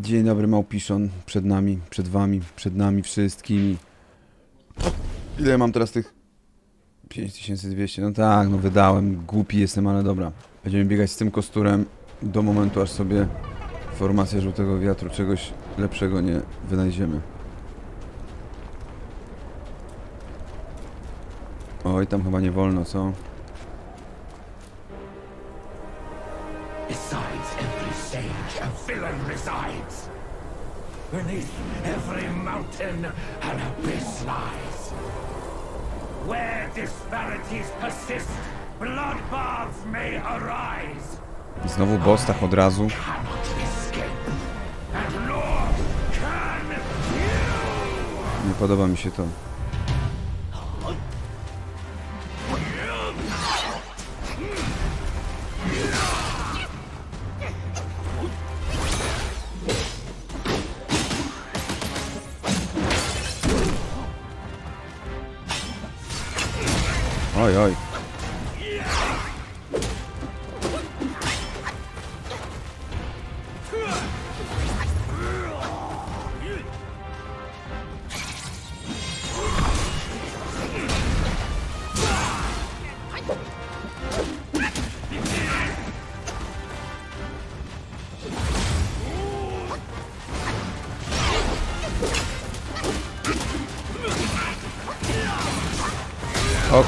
Dzień dobry, Małpiszon. Przed nami, przed wami, przed nami wszystkimi. Ile mam teraz tych? 5200. No tak, no wydałem. Głupi jestem, ale dobra. Będziemy biegać z tym kosturem do momentu, aż sobie formacja żółtego wiatru czegoś lepszego nie wynajdziemy. Oj, tam chyba nie wolno, co? Besides Beneath every mountain, an abyss lies. Where disparities persist, bloodbaths may arise. I znowu boss tak od razu. Nie podoba mi się to.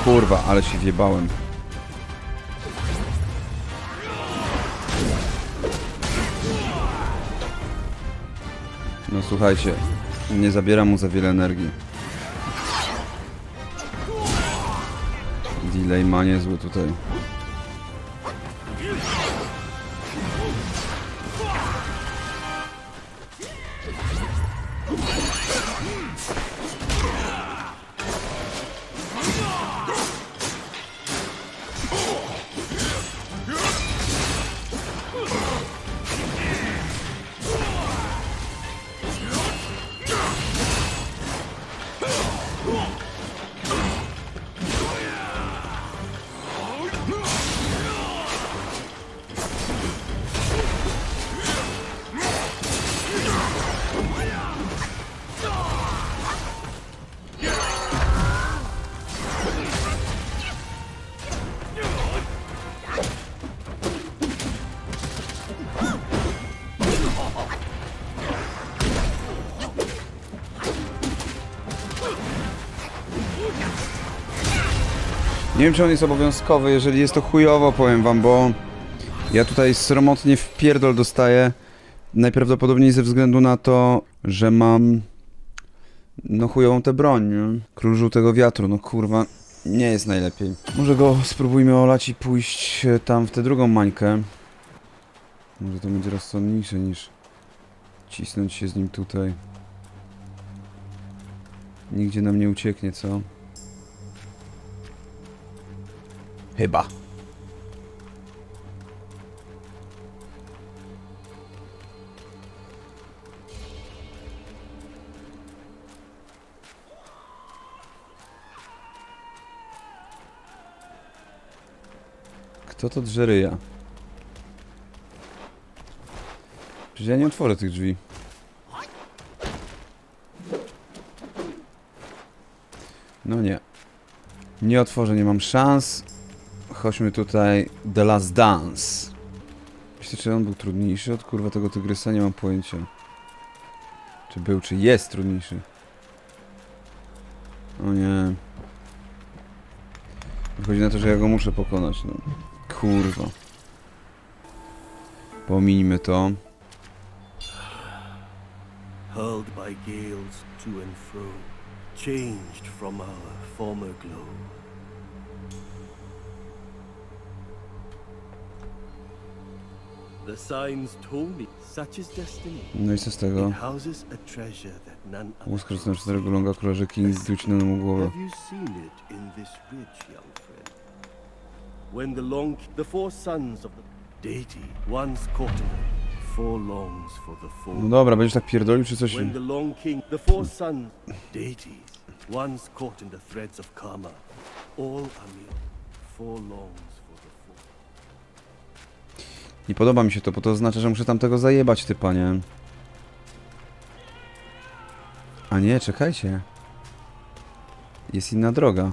Kurwa, ale się wjebałem. No słuchajcie, nie zabieram mu za wiele energii. Delay ma niezły tutaj. Nie wiem, czy on jest obowiązkowy. Jeżeli jest to chujowo, powiem wam, bo ja tutaj sromotnie w pierdol dostaję. Najprawdopodobniej ze względu na to, że mam no chujową tę broń, nie? Król żółtego wiatru, no kurwa, nie jest najlepiej. Może go spróbujmy olać i pójść e, tam w tę drugą mańkę. Może to będzie rozsądniejsze niż cisnąć się z nim tutaj. Nigdzie nam nie ucieknie, co? Chyba. Kto to drze ryja? Przecież ja nie otworzę tych drzwi. No nie. Nie otworzę, nie mam szans. Chodźmy tutaj The Last Dance. Myślę, czy on był trudniejszy od kurwa tego tygrysa? Nie mam pojęcia. Czy był, czy jest trudniejszy? O nie. Wychodzi na to, że ja go muszę pokonać, no. Kurwa. Pominijmy to. hurled by gales to and fro, changed from our former glow. The signs told me such is destiny. No i co z tego? It houses a treasure that none other Łuska can rzucona czterego see. longa króla rzeki ducinę mu głowę. Have you seen it in this ridge, young friend? When the long, the four sons of the deity once caught in them, four longs for the four. No dobra, będziesz tak pierdolił, czy coś... When the Long King, the four sons, deities, once caught in the threads of karma, all are mere four longs. Nie podoba mi się to, bo to oznacza, że muszę tamtego zajebać typa, nie? A nie, czekajcie. Jest inna droga.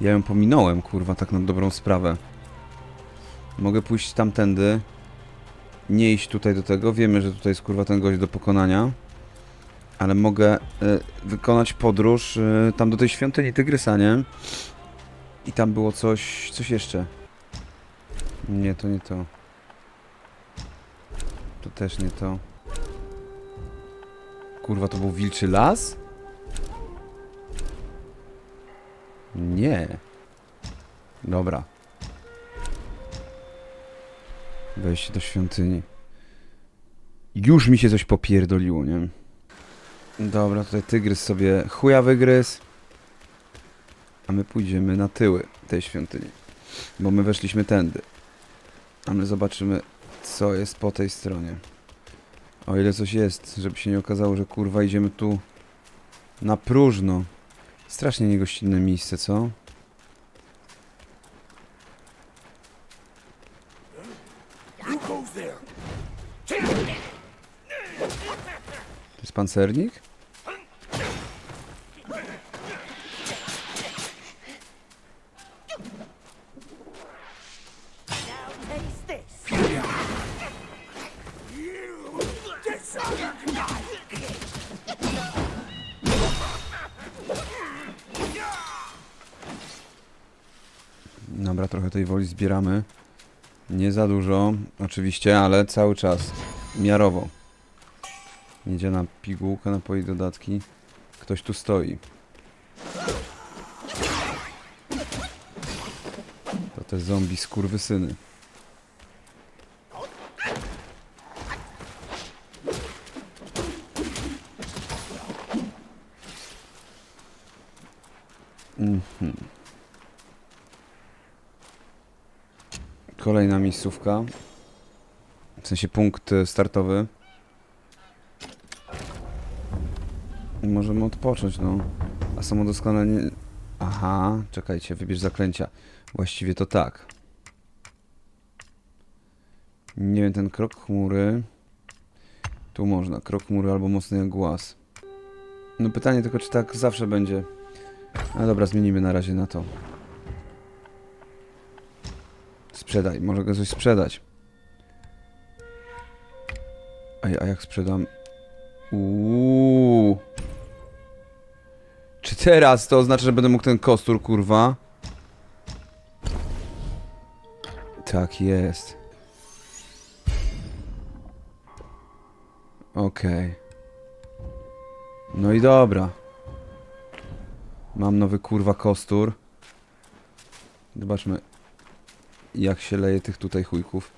Ja ją pominąłem, kurwa, tak na dobrą sprawę. Mogę pójść tamtędy. Nie iść tutaj do tego. Wiemy, że tutaj jest kurwa ten gość do pokonania. Ale mogę y, wykonać podróż y, tam do tej świątyni Tygrysa, nie? I tam było coś, coś jeszcze. Nie, to nie to. To też nie to. Kurwa, to był wilczy las? Nie. Dobra. Wejście do świątyni. Już mi się coś popierdoliło, nie? Dobra, tutaj tygrys sobie chuja wygryzł. A my pójdziemy na tyły tej świątyni. Bo my weszliśmy tędy. A my zobaczymy, co jest po tej stronie. O ile coś jest, żeby się nie okazało, że kurwa idziemy tu na próżno. Strasznie niegościnne miejsce, co? To jest pancernik? Dobra, trochę tej woli zbieramy. Nie za dużo, oczywiście, ale cały czas. Miarowo. Miedziana pigułka, napoi dodatki. Ktoś tu stoi. To te zombie skurwysyny. Mhm. Kolejna miejscówka. W sensie punkt e, startowy. Możemy odpocząć, no. A samo doskonalenie... Aha, czekajcie, wybierz zaklęcia. Właściwie to tak. Nie wiem, ten krok chmury... Tu można, krok chmury albo mocny jak głaz. No pytanie tylko, czy tak zawsze będzie. Ale dobra, zmienimy na razie na to. Sprzedaj, może go coś sprzedać. Ej, a jak sprzedam? Uuu. Czy teraz to oznacza, że będę mógł ten kostur, kurwa? Tak jest. Okej. No i dobra. Mam nowy kurwa kostur. Zobaczmy jak się leje tych tutaj chujków.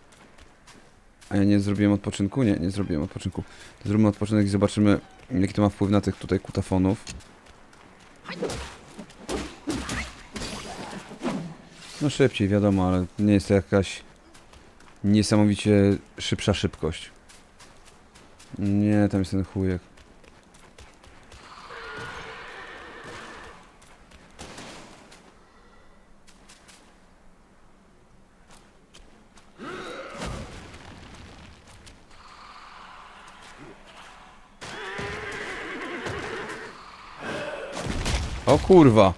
A ja nie zrobiłem odpoczynku? Nie, nie zrobiłem odpoczynku. Zróbmy odpoczynek i zobaczymy, jaki to ma wpływ na tych tutaj kutafonów. No szybciej, wiadomo, ale nie jest to jakaś niesamowicie szybsza szybkość. Nie, tam jest ten chujek. O kurwa.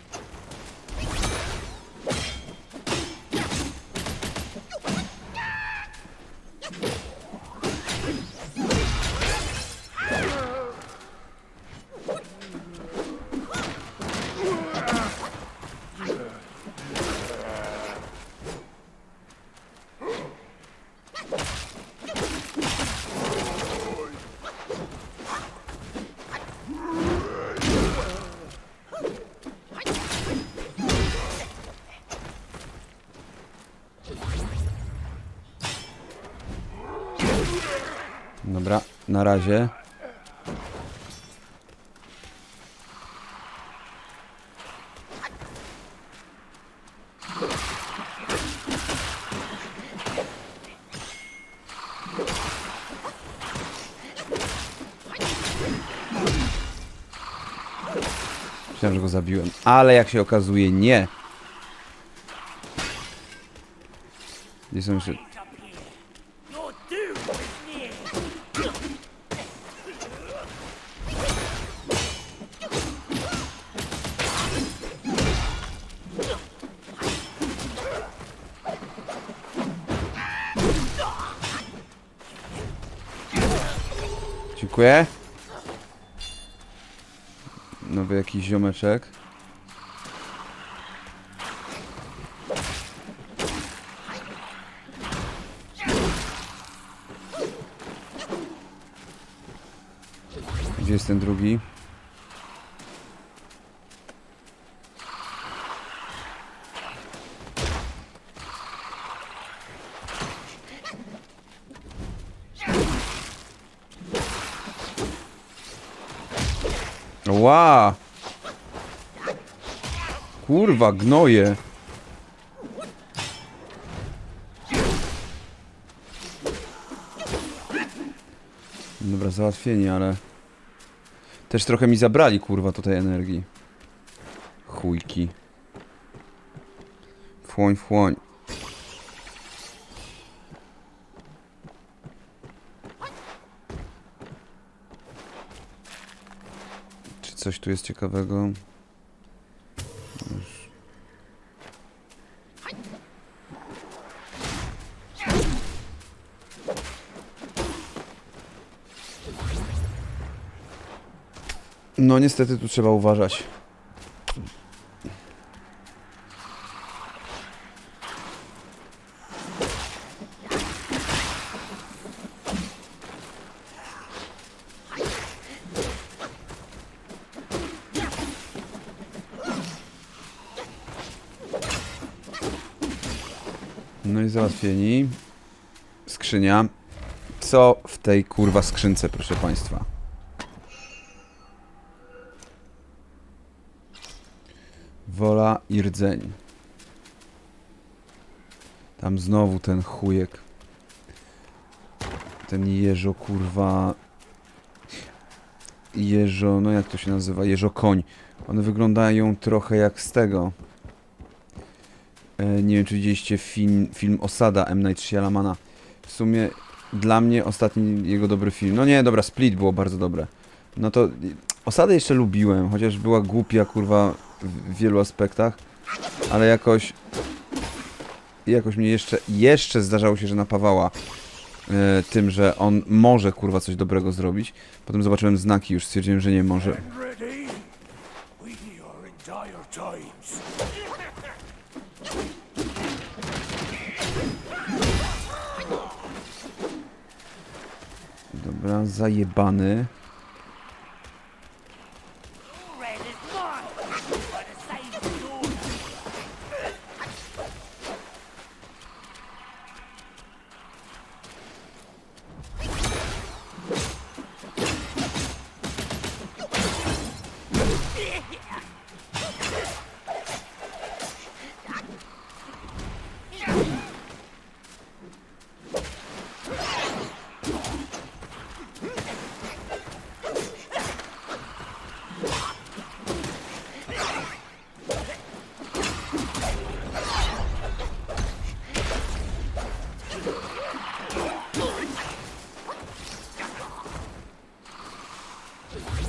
Na razie. Myślałem, że go zabiłem, ale jak się okazuje nie. Gdzie są jeszcze... Dziękuję. Nowy jakiś ziomeczek. Gdzie jest ten drugi? Kurwa, gnoje. Dobra, załatwieni, ale... Też trochę mi zabrali, kurwa, tutaj energii. Chujki. Fłoń, fłoń. Czy coś tu jest ciekawego? No niestety tu trzeba uważać. No i załatwieni. Skrzynia. Co w tej kurwa skrzynce, proszę państwa? Wola i rdzeń. Tam znowu ten chujek. Ten jeżo, kurwa. Jeżo, no jak to się nazywa? Jeżo koń. One wyglądają trochę jak z tego. E, nie wiem, czy widzieliście film, film Osada M. Night Shyalamana. W sumie dla mnie ostatni jego dobry film. No nie, dobra, Split było bardzo dobre. No to Osadę jeszcze lubiłem, chociaż była głupia, kurwa, w wielu aspektach, ale jakoś jakoś mnie jeszcze jeszcze zdarzało się, że napawała e, tym, że on może kurwa coś dobrego zrobić. Potem zobaczyłem znaki, już stwierdziłem, że nie może. Dobra, zajebany.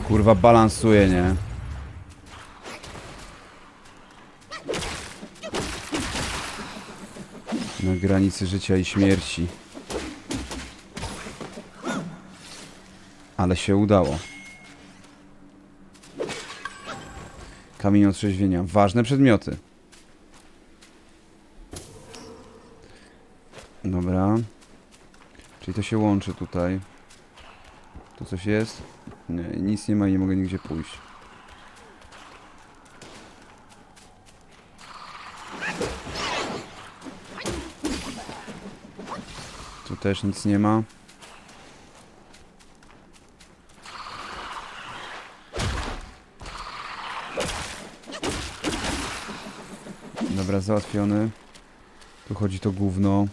Kurwa balansuje, nie? Na granicy życia i śmierci. Ale się udało. Kamień otrzeźwienia. Ważne przedmioty. Dobra. Czyli to się łączy tutaj. Tu coś jest? Nie, nic nie ma i nie mogę nigdzie pójść. Tu też nic nie ma. Dobra, załatwiony. Tu chodzi to gówno.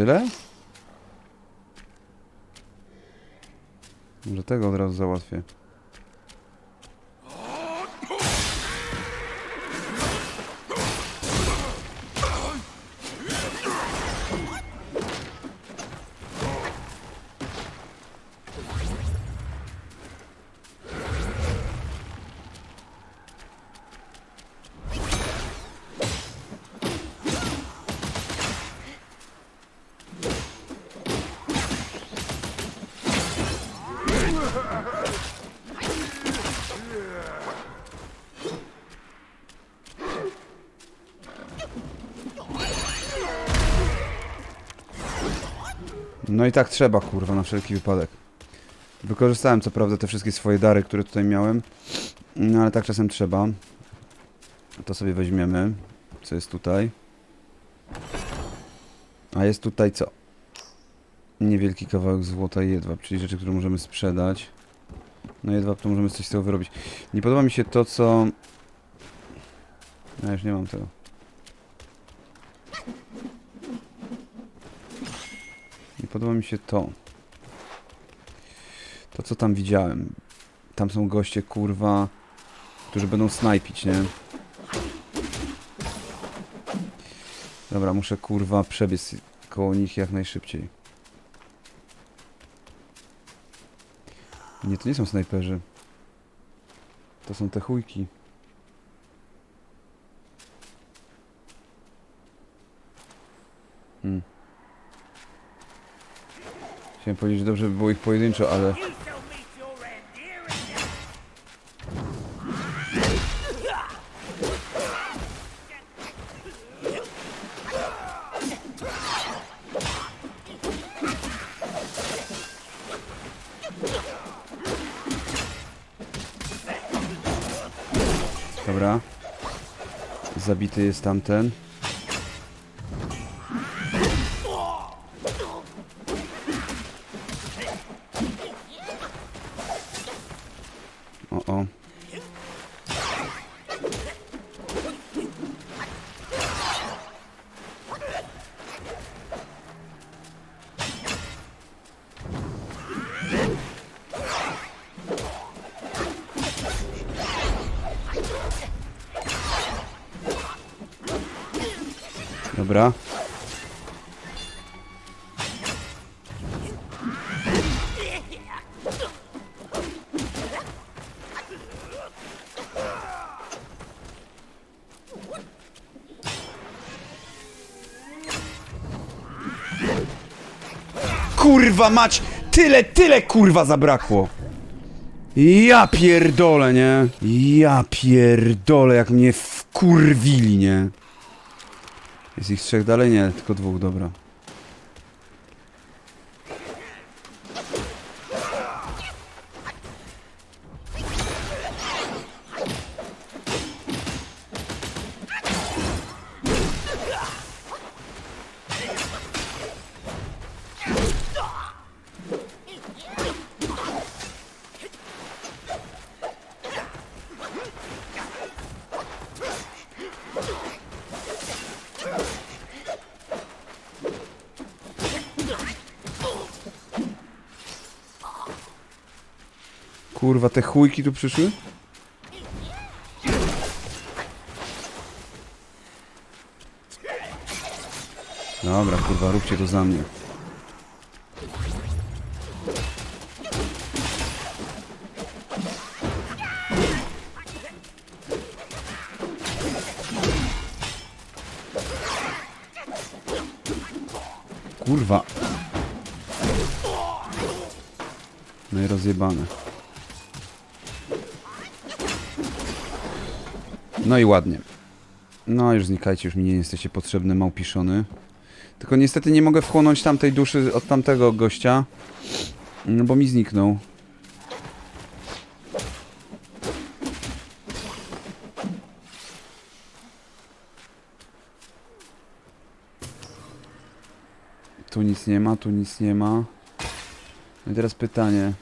Tyle? Może tego od razu załatwię. No i tak trzeba, kurwa, na wszelki wypadek. Wykorzystałem co prawda te wszystkie swoje dary, które tutaj miałem, no ale tak czasem trzeba. To sobie weźmiemy. Co jest tutaj? A jest tutaj co? Niewielki kawałek złota i jedwab, czyli rzeczy, które możemy sprzedać. No jedwab to możemy coś z tego wyrobić. Nie podoba mi się to, co... Ja już nie mam tego. Podoba mi się to. To, co tam widziałem. Tam są goście, kurwa, którzy będą snajpić, nie? Dobra, muszę, kurwa, przebiec koło nich jak najszybciej. Nie, to nie są snajperzy. To są te chujki. Chciałem powiedzieć, że dobrze by było ich pojedynczo, ale... Dobra. Zabity jest tamten. O, Kurwa mać! Tyle, tyle kurwa zabrakło! Ja pierdolę, nie? Ja pierdolę, jak mnie wkurwili, nie? Jest ich trzech dalej? Nie, tylko dwóch, dobra. Kurwa, te chujki tu przyszły? Dobra, kurwa, róbcie to za mnie. Kurwa. No i rozjebane. No i ładnie. No już znikajcie, już mi nie jesteście potrzebne, małpiszony. Tylko niestety nie mogę wchłonąć tamtej duszy od tamtego gościa. No bo mi zniknął. Tu nic nie ma, tu nic nie ma. No i teraz pytanie.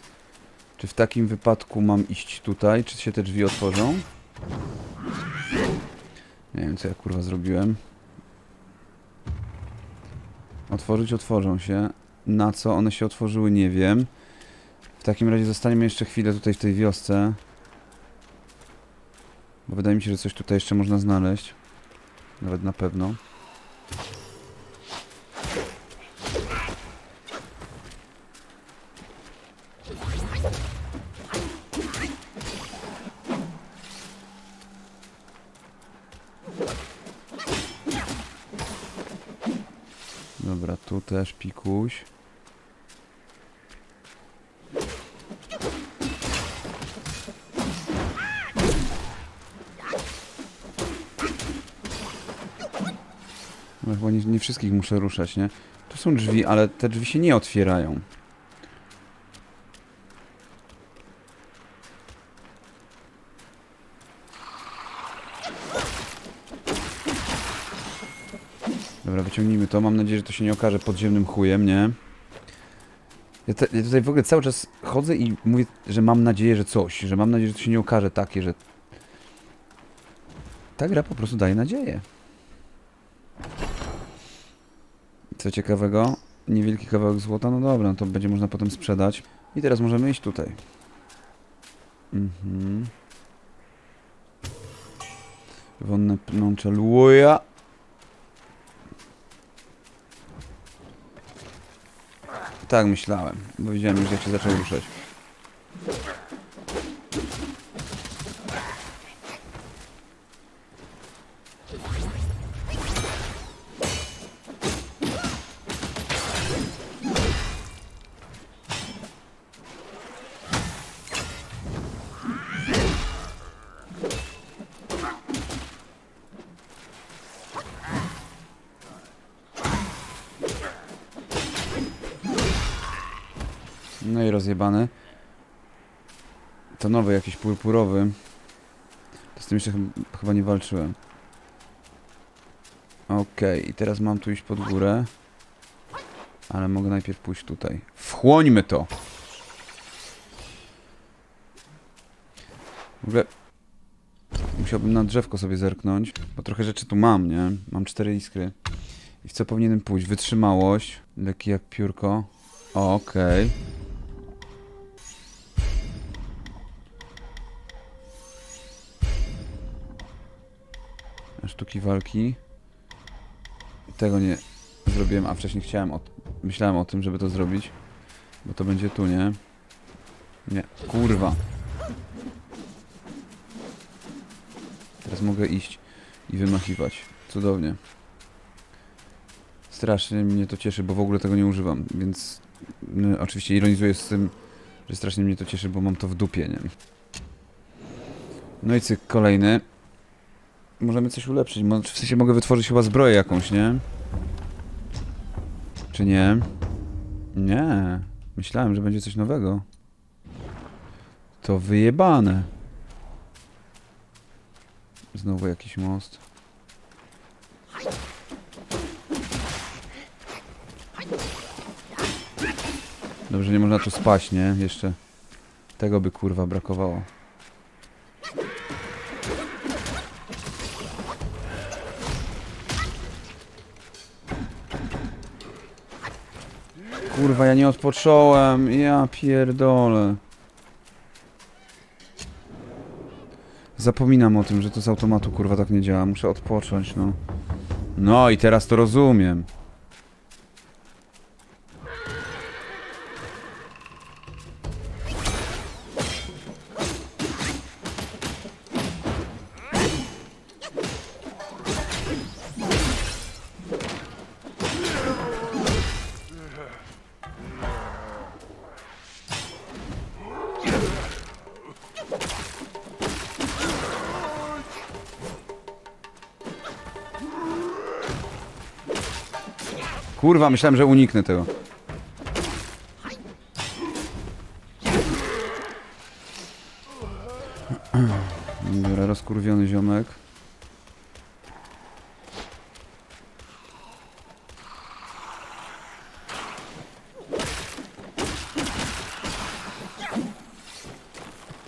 Czy w takim wypadku mam iść tutaj? Czy się te drzwi otworzą? Nie wiem, co ja kurwa zrobiłem. Otworzyć otworzą się. Na co one się otworzyły, nie wiem. W takim razie zostaniemy jeszcze chwilę tutaj w tej wiosce. Bo wydaje mi się, że coś tutaj jeszcze można znaleźć. Nawet na pewno. Dobra, tu też pikuś. No, chyba nie, nie wszystkich muszę ruszać, nie? Tu są drzwi, ale te drzwi się nie otwierają. Dobra, wyciągnijmy to. Mam nadzieję, że to się nie okaże podziemnym chujem, nie? Ja, te, ja tutaj w ogóle cały czas chodzę i mówię, że mam nadzieję, że coś, że mam nadzieję, że to się nie okaże takie, że... Ta gra po prostu daje nadzieję. Co ciekawego, niewielki kawałek złota, no dobra, to będzie można potem sprzedać. I teraz możemy iść tutaj. Mhm. Wonne pnącze luja. Tak myślałem, bo widziałem jak się zaczął ruszać. No i rozjebany. To nowy jakiś purpurowy. To z tym jeszcze chyb- chyba nie walczyłem. Okej, i teraz mam tu iść pod górę. Ale mogę najpierw pójść tutaj. Wchłońmy to! W ogóle... Musiałbym na drzewko sobie zerknąć, bo trochę rzeczy tu mam, nie? Mam cztery iskry. I w co powinienem pójść? Wytrzymałość. Lekki jak piórko. Okej. Sztuki walki. Tego nie zrobiłem, a wcześniej chciałem o... Myślałem o tym, żeby to zrobić. Bo to będzie tu, nie? Nie, kurwa. Teraz mogę iść i wymachiwać. Cudownie. Strasznie mnie to cieszy, bo w ogóle tego nie używam, więc y, oczywiście ironizuję z tym, że strasznie mnie to cieszy, bo mam to w dupie, nie? No i cyk, kolejny. Możemy coś ulepszyć, w sensie mogę wytworzyć chyba zbroję jakąś, nie? Czy nie? Nie. Myślałem, że będzie coś nowego. To wyjebane. Znowu jakiś most. Dobrze, nie można tu spać, nie? Jeszcze tego by kurwa brakowało. Kurwa, ja nie odpocząłem. Ja pierdolę. Zapominam o tym, że to z automatu kurwa tak nie działa. Muszę odpocząć, no. No i teraz to rozumiem. Kurwa, myślałem, że uniknę tego. Dobra, rozkurwiony ziomek.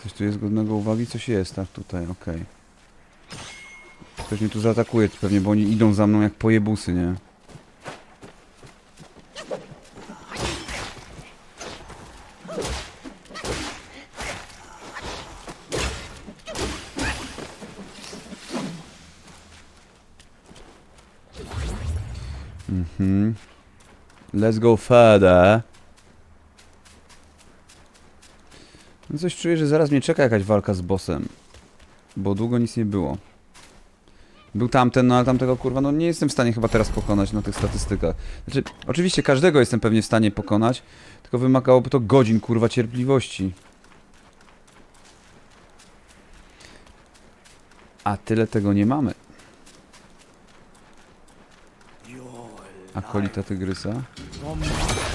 Coś tu jest godnego uwagi? Coś jest, tak, tutaj, okej. Ktoś mnie tu zaatakuje pewnie, bo oni idą za mną jak pojebusy, nie? Mhm. Let's go further. No coś czuję, że zaraz mnie czeka jakaś walka z bossem. Bo długo nic nie było. Był tamten, no ale tamtego kurwa, no nie jestem w stanie chyba teraz pokonać na tych statystykach. Znaczy, oczywiście każdego jestem pewnie w stanie pokonać, tylko wymagałoby to godzin kurwa cierpliwości. A tyle tego nie mamy. Akolita tygrysa. No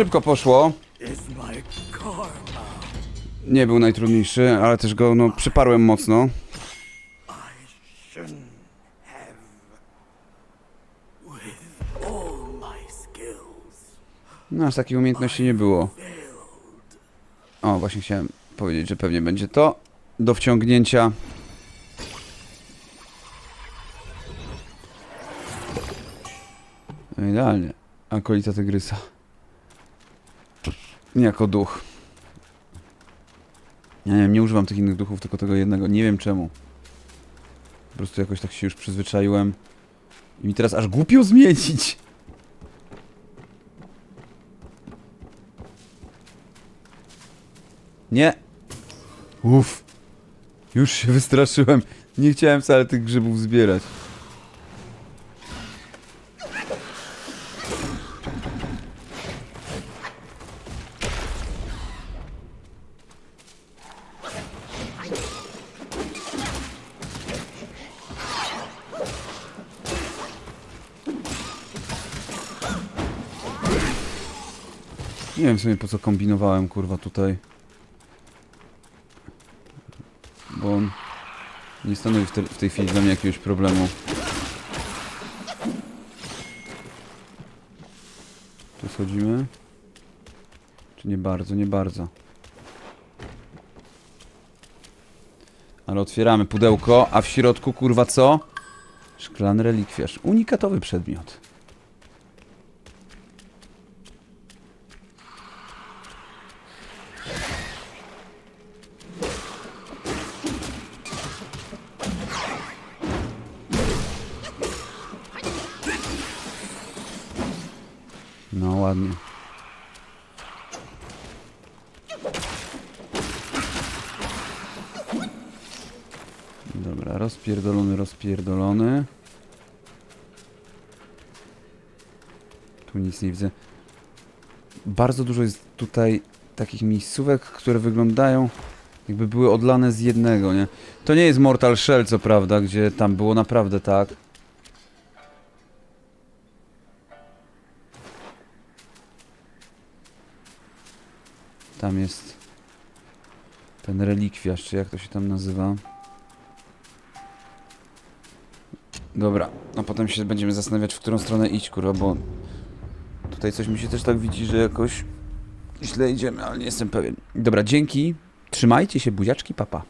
szybko poszło. Nie był najtrudniejszy, ale też go no przyparłem mocno. No aż takiej umiejętności nie było. O, właśnie chciałem powiedzieć, że pewnie będzie to do wciągnięcia. Idealnie. Akolita tygrysa. Nie jako duch. Nie nie używam tych innych duchów, tylko tego jednego. Nie wiem czemu. Po prostu jakoś tak się już przyzwyczaiłem. I mi teraz aż głupio zmienić. Nie. Uff. Już się wystraszyłem. Nie chciałem wcale tych grzybów zbierać. Nie wiem w sumie po co kombinowałem kurwa tutaj. Bo on nie stanowi w, te, w tej chwili dla mnie jakiegoś problemu. Tu schodzimy? Czy nie bardzo, nie bardzo. Ale otwieramy pudełko, a w środku kurwa co? Szklany relikwiarz. Unikatowy przedmiot. No ładnie. Dobra, rozpierdolony, rozpierdolony. Tu nic nie widzę. Bardzo dużo jest tutaj takich miejscówek, które wyglądają jakby były odlane z jednego, nie? To nie jest Mortal Shell, co prawda, gdzie tam było naprawdę tak. Tam jest ten relikwiarz, czy jak to się tam nazywa. Dobra, a potem się będziemy zastanawiać, w którą stronę iść, kurwa, bo tutaj coś mi się też tak widzi, że jakoś źle idziemy, ale nie jestem pewien. Dobra, dzięki. Trzymajcie się, buziaczki, papa.